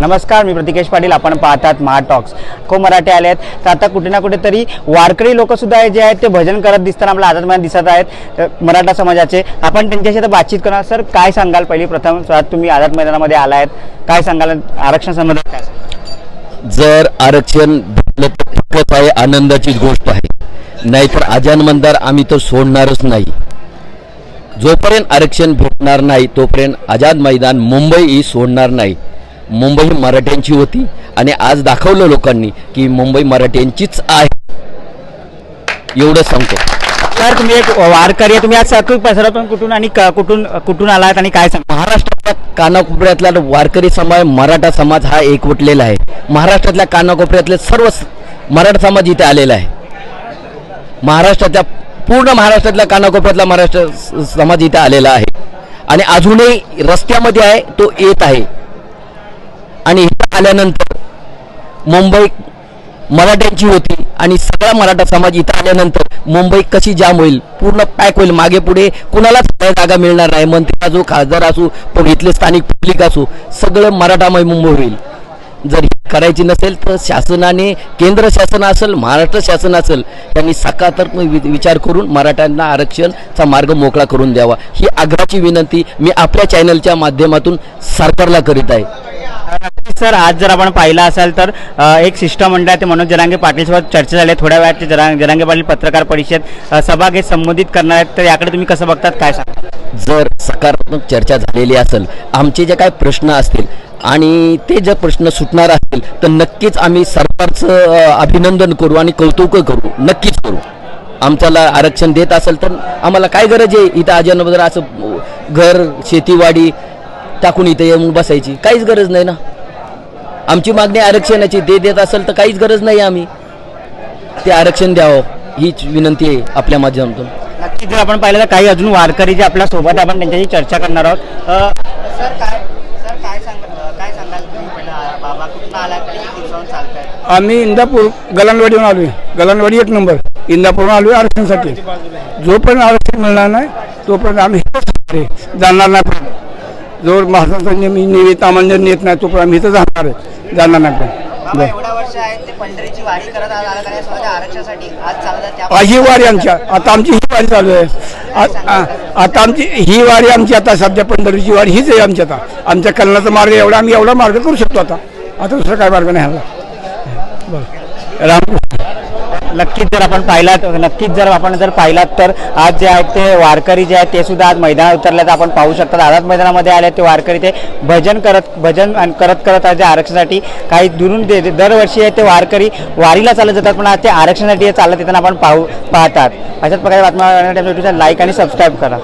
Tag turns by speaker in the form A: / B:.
A: नमस्कार मी प्रतिकेश पाटील आपण पाहतात महा टॉक्स को मराठे आले आहेत. तर आता कुठे ना कुठेतरी वारकरी लोकसुद्धा जे आहेत ते भजन करत दिसताना आपल्या आझाद मैदान दिसत आहेत मराठा समाजाचे. आपण त्यांच्याशी आता बातचीत करणार. सर काय सांगाल पहिली प्रथम? तुम्ही आझाद मैदानामध्ये आला आहेत काय सांगाल? आरक्षण संबंधात काय?
B: जर आरक्षण भेटलं तर आहे आनंदाचीच गोष्ट आहे. नाहीतर आजान मंदार आम्ही तर सोडणारच नाही. जोपर्यंत आरक्षण भेटणार नाही तोपर्यंत आझाद मैदान मुंबई ही सोडणार नाही. मुंबई मराठ्यांची होती आणि आज दाखवलं लोकांनी की मुंबई मराठ्यांचीच आहे. एवढं सांगतो.
A: सर तुम्ही एक वारकरी आहे तुम्ही आज सखी परिसरातून कुठून आणि क- कुठून कुठून आलात आणि काय सांगा
B: महाराष्ट्रातल्या कानाकोपऱ्यातला वारकरी समाज मराठा समाज हा एकवटलेला आहे. महाराष्ट्रातल्या कानाकोपऱ्यातले सर्व स- मराठा समाज इथे आलेला आहे. महाराष्ट्राच्या पूर्ण महाराष्ट्रातल्या कानाकोपऱ्यातला महाराष्ट्र स- समाज इथे आलेला आहे. आणि अजूनही रस्त्यामध्ये आहे तो येत आहे. आणि इथं आल्यानंतर मुंबई मराठ्यांची होती आणि सगळा मराठा समाज इथं आल्यानंतर मुंबई कशी जाम होईल पूर्ण पॅक होईल. मागे पुढे कुणालाच जागा मिळणार नाही. मंत्री असो खासदार असो पण इथले स्थानिक पब्लिक असो सगळं मराठामय मुंबई होईल. जर करायची नसेल तर शासनाने केंद्र शासन असेल महाराष्ट्र शासन असेल त्यांनी सकारात्मक वि- विचार करून मराठ्यांना आरक्षणचा मार्ग मोकळा करून द्यावा. ही आग्रहाची विनंती मी आपल्या चॅनलच्या माध्यमातून सरकारला करीत आहे.
A: नक्कीच सर आज जर आपण पाहिलं असाल तर अ, एक शिष्टमंडळ आहे ते मनोज जरांगे पाटीलसोबत चर्चा झाली आहे. थोड्या वेळात ते जरा जरांगे पाटील पत्रकार परिषद अ, सभा घेत संबोधित करणार आहेत. तर याकडे तुम्ही कसं बघतात काय सांगा
B: जर सकारात्मक चर्चा झालेली असेल आमचे जे काही प्रश्न असतील आणि ते जर प्रश्न सुटणार असतील तर नक्कीच आम्ही सरकारचं अ, अभिनंदन करू आणि कौतुक करू. नक्कीच करू. आमच्याला आरक्षण देत असेल तर आम्हाला काय गरज आहे? इथं अजयनबद्दल असं अ, घर शेतीवाडी टाकून इथं येऊन बसायची. काहीच गरज नाही ना. आमची मागणी आरक्षणाची ते देत असेल तर काहीच गरज नाही आम्ही. ते आरक्षण द्यावं हीच विनंती आहे आपल्या माध्यमातून.
A: नक्कीच जर आपण पाहिलं तर काही अजून वारकरी जे आपल्यासोबत आपण त्यांच्याशी चर्चा करणार आहोत. अ, सर काय सर काय सांग काय सांगाल बाबा कुठून आला
C: आम्ही इंदापूर गलांडवाडीहून आलोय. गलांडवाडी एक नंबर. इंदापूरहून आलोय आरक्षणासाठी. जोपर्यंत आरक्षण मिळणार नाही तोपर्यंत आम्ही आहे. जाणार नाही जोर महाराष्ट्राचा नियमित आम्हाला जर नेत नाही तोपर्यंत आम्ही इथं जाणार आहे. जाणार नाही
D: ते आला आला
C: ही वारी आमच्या आता आमची ही वारी चालू आहे. आता आमची ही वारी आमची आता सध्या पंढरीची वारी हीच आहे आमची आता. आमच्या कलनाचा मार्ग एवढा आम्ही एवढा मार्ग करू शकतो आता. आता दुसरा काय मार्ग नाही ह्याला बरं. रामकृष्ण
A: नक्कीच जर आपण पाहिलात नक्कीच जर आपण जर पाहिलात तर आज जे आहेत ते वारकरी जे आहेत ते सुद्धा आज मैदानात उतरल्याचं आपण पाहू शकतात आझाद मैदानामध्ये आले ते वारकरी ते भजन करत भजन आणि करत करत आज जे आरक्षणासाठी काही दुरून दे दरवर्षी आहे ते वारकरी वारीला चालत जातात पण आज ते आरक्षणासाठी हे चालत येताना आपण पाहू पाहतात. अशाच प्रकारे बातम्या लाईक आणि सबस्क्राईब करा.